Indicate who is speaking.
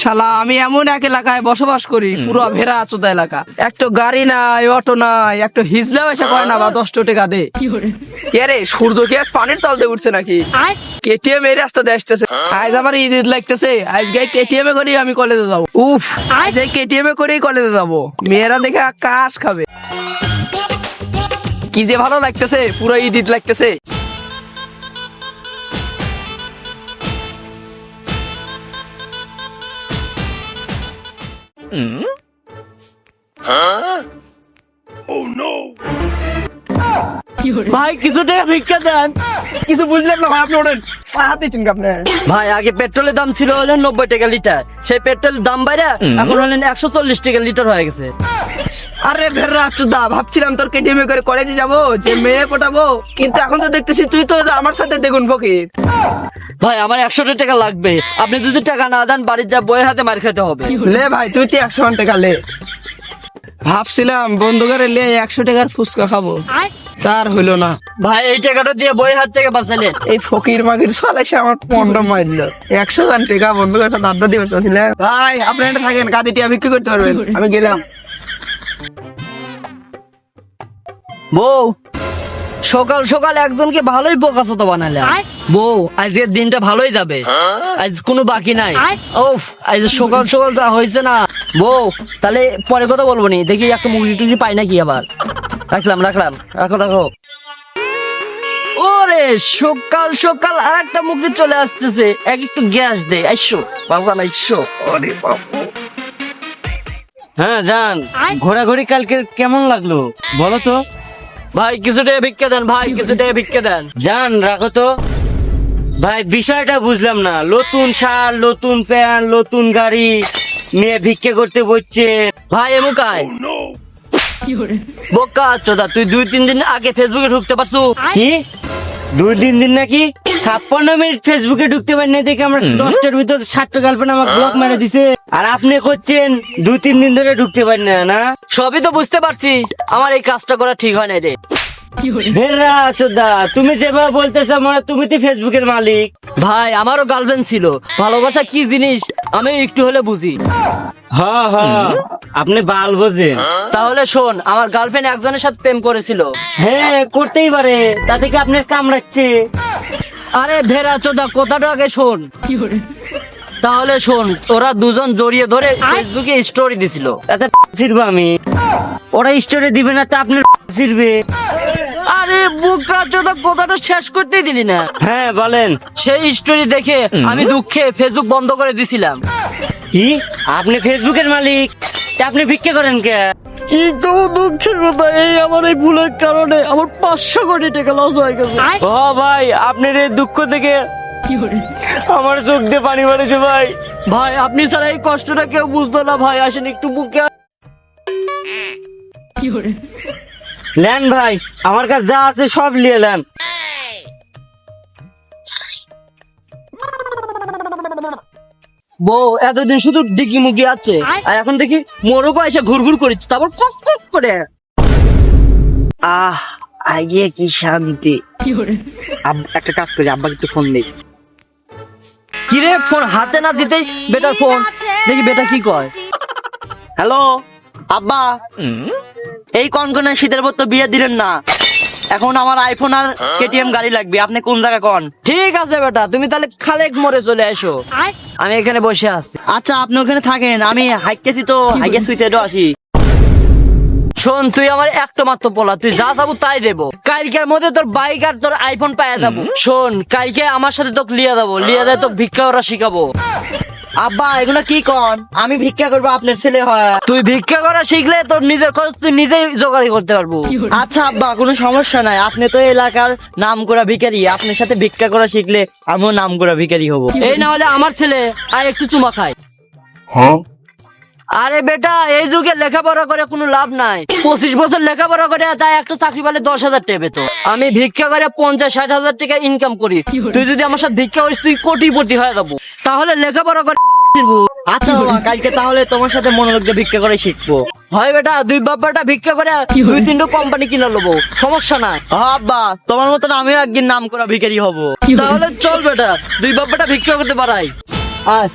Speaker 1: শালা আমি এমন এক এলাকায় বসবাস করি পুরো ভেড়া আচোদা এলাকা। একটা গাড়ি নাই অটো নাই একটা হিজলাও এসে কয় না বা দশটা টাকা দে। কে রে সূর্য কি আজ পানির তল দিয়ে উঠছে নাকি? কেটিএম এই রাস্তা দিয়ে আসতেছে। আজ আমার ঈদ ঈদ লাগতেছে। আজকে কেটিএম এ করেই আমি কলেজে যাব। উফ আজ এই কেটিএম এ করেই কলেজে যাব। মেয়েরা দেখে আকাশ খাবে। কি যে ভালো লাগতেছে পুরো ঈদ ঈদ লাগতেছে।
Speaker 2: ভাই কিছু টাকা ভিক্ষা দেন।
Speaker 1: কিছু বুঝলেন না ভাই আপনি ওঠেন। হাত আপনি
Speaker 2: ভাই আগে পেট্রোলের দাম ছিল হলেন নব্বই টাকা লিটার। সেই পেট্রোলের দাম বাইরে এখন হলেন একশো চল্লিশ টাকা লিটার হয়ে গেছে।
Speaker 1: আরে ভেররা চুদা ভাবছিলাম তোর কেটিএম করে কলেজে যাব যে মেয়ে পটাবো। কিন্তু এখন তো দেখতেছি তুই তো আমার সাথে দেখুন ফকির।
Speaker 2: ভাই আমার একশো টাকা লাগবে। আপনি যদি টাকা না দেন বাড়ির যা বইয়ের হাতে মার খেতে হবে।
Speaker 1: লে ভাই তুই তো একশো টাকা লে। ভাবছিলাম বন্ধু করে লে একশো টাকার ফুচকা খাব। তার হইল না।
Speaker 2: ভাই এই টাকাটা দিয়ে বইয়ের হাত থেকে বাঁচালেন
Speaker 1: এই ফকির মাগির সালাইছে আমার পনেরো মারলো একশো গান টাকা বন্ধু একটা দাদা দিয়ে বসেছিলেন ভাই আপনি এটা থাকেন কাঁদি টিয়া বিক্রি করতে পারবেন। আমি গেলাম।
Speaker 2: বউ সকাল সকাল একজনকে ভালোই বোকা তো বানালে বউ আজকের দিনটা ভালোই যাবে। আজ কোনো বাকি নাই। ও আজ সকাল সকাল যা হয়েছে না। বউ তাহলে পরে কথা বলব নি। দেখি একটা মুরগি টুগি পাই নাকি আবার। রাখলাম রাখলাম। রাখো রাখো। ওরে সকাল সকাল আর একটা মুরগি চলে আসতেছে। এক একটু গ্যাস দে আইসো। বাজান আইসো। ওরে
Speaker 3: হ্যাঁ জান। ঘোরাঘুরি কালকে কেমন লাগল? বলো তো।
Speaker 2: ভাই কিছু টাকা ভিক্ষা দেন ভাই কিছু টাকা ভিক্ষা দেন।
Speaker 3: জান রাখো তো। ভাই বিষয়টা বুঝলাম না। নতুন সার নতুন প্যান্ট নতুন গাড়ি নিয়ে ভিক্ষে করতে বসছে
Speaker 2: ভাই এমুকায় বোকা চোদা তুই দুই তিন দিন আগে ফেসবুকে ঢুকতে পারছ?
Speaker 3: কি? দুই তিন দিন নাকি? ছাপ্পান্ন মিনিট ফেসবুকে ঢুকতে পারি না দেখে আমরা দশটার ভিতর ষাটটা গার্লফ্রেন্ড আমাকে ব্লক মেরে দিছে। আর আপনি করছেন দুই তিন দিন ধরে ঢুকতে পারি না না?
Speaker 2: সবই তো বুঝতে পারছি। আমার এই কাজটা করা ঠিক হয় না রে।
Speaker 3: তুমি যেভাবে বলতেছো মনে তুমি তো ফেসবুকের মালিক।
Speaker 2: ভাই আমারও গার্লফ্রেন্ড ছিল। ভালোবাসা কি জিনিস? আমি একটু হলে বুঝি।
Speaker 3: হ্যাঁ হ্যাঁ আপনি বাল বোঝেন।
Speaker 2: তাহলে শোন আমার গার্লফ্রেন্ড একজনের সাথে প্রেম করেছিল।
Speaker 3: হ্যাঁ করতেই পারে। তাতে কি আপনার কামড়াচ্ছে
Speaker 2: আরে ভেড়া চোদা কথাটা আগে শোন। তাহলে শোন ওরা দুজন জড়িয়ে ধরে ফেসবুকে স্টোরি দিছিল।
Speaker 3: তাতে ছিড়বো আমি। ওরা স্টোরে দিবে না তা আপনার ছিড়বে।
Speaker 2: আরে বুকা চোদা কথাটা শেষ করতেই দিলি না।
Speaker 3: হ্যাঁ বলেন।
Speaker 2: সেই স্টোরি দেখে আমি দুঃখে ফেসবুক বন্ধ করে দিছিলাম।
Speaker 3: কি? আপনি ফেসবুকের মালিক। তা আপনি ভিক্ষা করেন কে?
Speaker 2: কি তো দুঃখের কথা এই আমার এই ভুলের কারণে আমার পাঁচশো কোটি টাকা লস হয়ে গেছে।
Speaker 3: ও ভাই আপনার এই দুঃখ থেকে আমার চোখ দিয়ে পানি পড়েছে ভাই।
Speaker 2: ভাই আপনি ছাড়া এই কষ্টটা কেউ বুঝতো না ভাই আসেন একটু বুকে
Speaker 3: লেন ভাই আমার কাছে যা আছে সব নিয়ে নেন
Speaker 2: বউ এতদিন শুধু ডিকি মুগি আছে আর এখন দেখি মোরগও এসে ঘুরঘুর করেছে তারপর কক কক করে।
Speaker 3: আহ আগে কি শান্তি। একটা কাজ করি আব্বাকে একটু ফোন দিই।
Speaker 2: কিরে ফোন হাতে না দিতেই বেটার ফোন দেখি বেটা কি কয়।
Speaker 4: হ্যালো আব্বা। এই কনকনে শীতের পর তো বিয়ে দিলেন না। এখন আমার আইফোন আর কেটিএম গাড়ি লাগবে। আপনি কোন জায়গা কন?
Speaker 2: ঠিক আছে বেটা তুমি তাহলে খালেক মোড়ে চলে এসো। আমি এখানে বসে আছি।
Speaker 4: আচ্ছা আপনি ওখানে থাকেন আমি হাইকেছি তো হাইকে সুইসাইডও আসি।
Speaker 2: শোন তুই আমার একটা মাত্র পোলা তুই যা চাবো তাই দেবো। কালকের মধ্যে তোর বাইক আর তোর আইফোন পাইয়া যাব। শোন কালকে আমার সাথে তোকে লিয়া যাব লিয়া যায় তোকে ভিক্ষা করা শিখাবো।
Speaker 4: আব্বা এগুলো কি কন? আমি ভিক্ষা করব আপনার ছেলে হয়।
Speaker 2: তুই ভিক্ষা করা শিখলে তোর নিজের খরচ তুই নিজেই জোগাড় করতে পারব।
Speaker 4: আচ্ছা আব্বা কোনো সমস্যা নাই। আপনি তো এলাকার নাম করা ভিখারি। আপনার সাথে ভিক্ষা করা শিখলে আমিও নাম করা ভিখারি হব।
Speaker 2: এই না হলে আমার ছেলে আর একটু চুমা খায়। আরে বেটা এই যুগে লেখাপড়া করে কোনো লাভ নাই। পঁচিশ বছর লেখাপড়া করে তাই একটা চাকরি পেলে দশ হাজার টাকা পেতো। আমি ভিক্ষা করে পঞ্চাশ ষাট হাজার টাকা ইনকাম করি। তুই যদি আমার সাথে ভিক্ষা করিস তুই কোটিপতি হয়ে যাব। তাহলে লেখাপড়া করে
Speaker 4: আচ্ছা বাবা কালকে তাহলে তোমার সাথে মনোযোগ দিয়ে ভিক্ষা করে শিখব।
Speaker 2: হয় বেটা দুই বাপ্পাটা ভিক্ষা করে দুই তিনটা কোম্পানি কিনে নেব। সমস্যা না
Speaker 4: হ্যাঁ আব্বা তোমার মতন আমিও একদিন নাম করা ভিখারি হব।
Speaker 2: তাহলে চল বেটা দুই বাপ্পাটা ভিক্ষা করতে পারাই। আয়।